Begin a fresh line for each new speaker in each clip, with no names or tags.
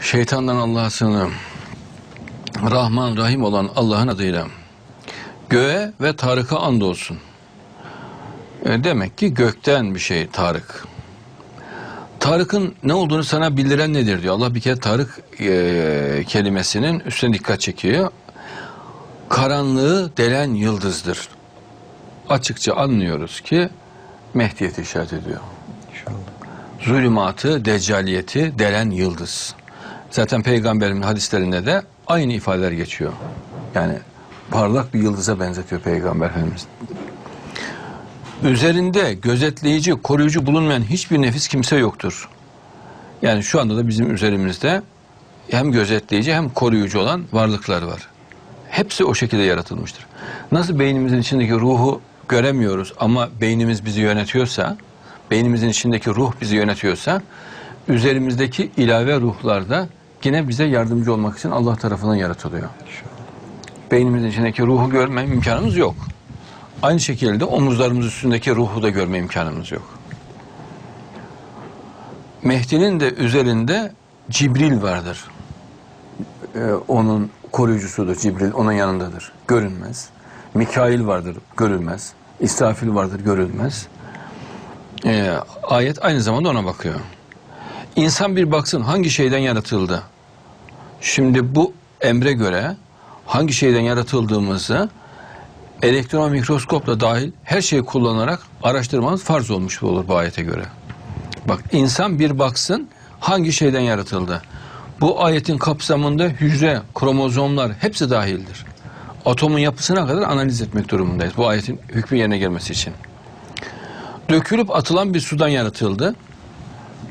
Şeytandan Allah'a sığınırım. Rahman Rahim olan Allah'ın adıyla. Göğe ve Tarık'a andolsun. E, demek ki gökten bir şey Tarık. Tarık'ın ne olduğunu sana bildiren nedir diyor. Allah bir kere Tarık e, kelimesinin üstüne dikkat çekiyor. Karanlığı delen yıldızdır. Açıkça anlıyoruz ki Mehdiyeti işaret ediyor. Zulümatı, deccaliyeti delen yıldız. Zaten peygamberin hadislerinde de aynı ifadeler geçiyor. Yani parlak bir yıldıza benzetiyor peygamber efendimiz. Üzerinde gözetleyici, koruyucu bulunmayan hiçbir nefis kimse yoktur. Yani şu anda da bizim üzerimizde hem gözetleyici hem koruyucu olan varlıklar var. Hepsi o şekilde yaratılmıştır. Nasıl beynimizin içindeki ruhu göremiyoruz ama beynimiz bizi yönetiyorsa, beynimizin içindeki ruh bizi yönetiyorsa, üzerimizdeki ilave ruhlar da yine bize yardımcı olmak için Allah tarafından yaratılıyor. Beynimizin içindeki ruhu görme imkanımız yok. Aynı şekilde omuzlarımız üstündeki ruhu da görme imkanımız yok. Mehdi'nin de üzerinde Cibril vardır. Ee, onun koruyucusudur Cibril, onun yanındadır. Görünmez. Mikail vardır, görülmez. İsrafil vardır, görülmez. Ee, ayet aynı zamanda ona bakıyor. İnsan bir baksın hangi şeyden yaratıldı. Şimdi bu emre göre hangi şeyden yaratıldığımızı elektron mikroskopla dahil her şeyi kullanarak araştırmanız farz olmuş olur bu ayete göre. Bak insan bir baksın hangi şeyden yaratıldı. Bu ayetin kapsamında hücre, kromozomlar hepsi dahildir. Atomun yapısına kadar analiz etmek durumundayız bu ayetin hükmü yerine gelmesi için. Dökülüp atılan bir sudan yaratıldı.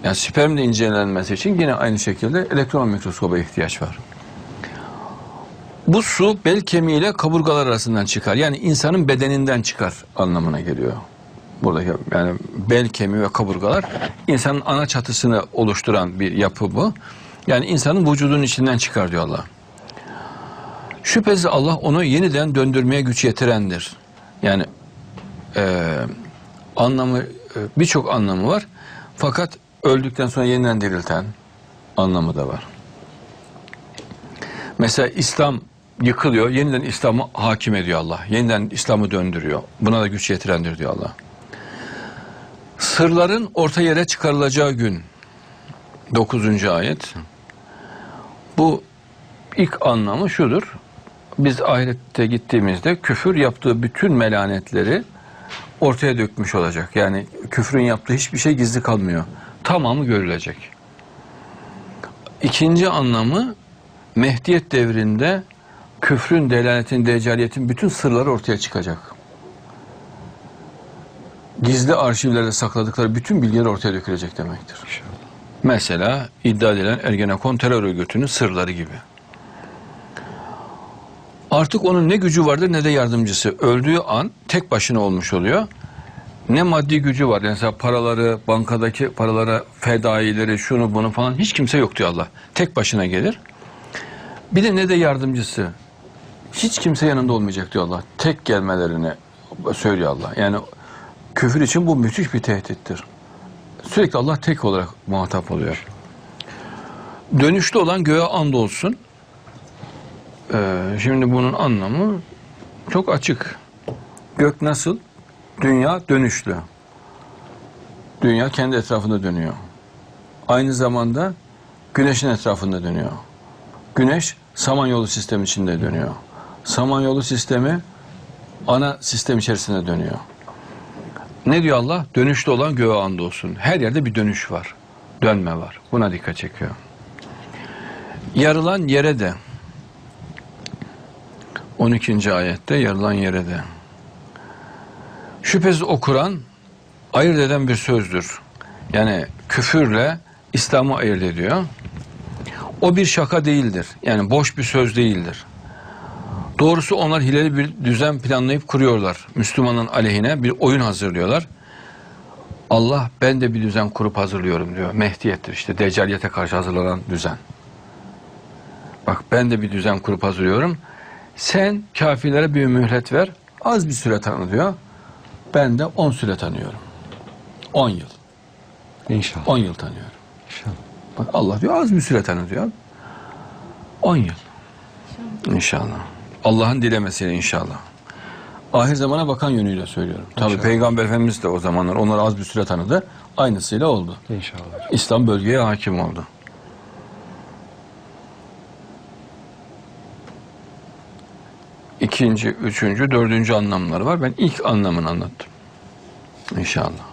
Yani spermle incelenmesi için yine aynı şekilde elektron mikroskoba ihtiyaç var. Bu su bel kemiğiyle kaburgalar arasından çıkar. Yani insanın bedeninden çıkar anlamına geliyor. Buradaki yani bel kemiği ve kaburgalar insanın ana çatısını oluşturan bir yapı bu. Yani insanın vücudunun içinden çıkar diyor Allah. Şüphesiz Allah onu yeniden döndürmeye güç yetirendir. Yani e, anlamı birçok anlamı var. Fakat öldükten sonra yeniden dirilten anlamı da var. Mesela İslam yıkılıyor, yeniden İslam'ı hakim ediyor Allah. Yeniden İslam'ı döndürüyor. Buna da güç yetirendir diyor Allah. Sırların orta yere çıkarılacağı gün 9. ayet. Bu ilk anlamı şudur. Biz ahirette gittiğimizde küfür yaptığı bütün melanetleri ortaya dökmüş olacak. Yani küfrün yaptığı hiçbir şey gizli kalmıyor. Tamamı görülecek. İkinci anlamı Mehdiyet devrinde küfrün, delaletin, deccaliyetin bütün sırları ortaya çıkacak. Gizli arşivlerde sakladıkları bütün bilgiler ortaya dökülecek demektir. Mesela iddia edilen Ergenekon terör örgütünün sırları gibi. Artık onun ne gücü vardır ne de yardımcısı. Öldüğü an tek başına olmuş oluyor. Ne maddi gücü var. Yani mesela paraları, bankadaki paralara, fedaileri, şunu bunu falan hiç kimse yok diyor Allah. Tek başına gelir. Bir de ne de yardımcısı. Hiç kimse yanında olmayacak diyor Allah. Tek gelmelerini söylüyor Allah. Yani küfür için bu müthiş bir tehdittir. Sürekli Allah tek olarak muhatap oluyor. Dönüşlü olan göğe and olsun. Ee, şimdi bunun anlamı çok açık. Gök nasıl? Dünya dönüşlü. Dünya kendi etrafında dönüyor. Aynı zamanda güneşin etrafında dönüyor. Güneş Samanyolu sistemi içinde dönüyor. Samanyolu sistemi ana sistem içerisinde dönüyor. Ne diyor Allah? Dönüşlü olan göğe and olsun. Her yerde bir dönüş var. Dönme var. Buna dikkat çekiyor. Yarılan yere de 12. ayette yarılan yere de. Şüphesiz o Kur'an ayırt eden bir sözdür. Yani küfürle İslam'ı ayırt ediyor. O bir şaka değildir. Yani boş bir söz değildir. Doğrusu onlar hileli bir düzen planlayıp kuruyorlar. Müslümanın aleyhine bir oyun hazırlıyorlar. Allah ben de bir düzen kurup hazırlıyorum diyor. Mehdiyettir işte deccaliyete karşı hazırlanan düzen. Bak ben de bir düzen kurup hazırlıyorum. Sen kafirlere bir mühlet ver. Az bir süre tanı diyor. Ben de 10 süre tanıyorum. 10 yıl.
İnşallah.
10 yıl tanıyorum.
İnşallah.
Bak Allah diyor az bir süre tanı diyor. 10 yıl. İnşallah. Allah'ın dilemesiyle inşallah. Ahir zamana bakan yönüyle söylüyorum. Tabi
İnşallah.
Peygamber Efendimiz de o zamanlar onları az bir süre tanıdı. Aynısıyla oldu.
İnşallah.
İslam bölgeye hakim oldu. İkinci, üçüncü, dördüncü anlamları var. Ben ilk anlamını anlattım. İnşallah.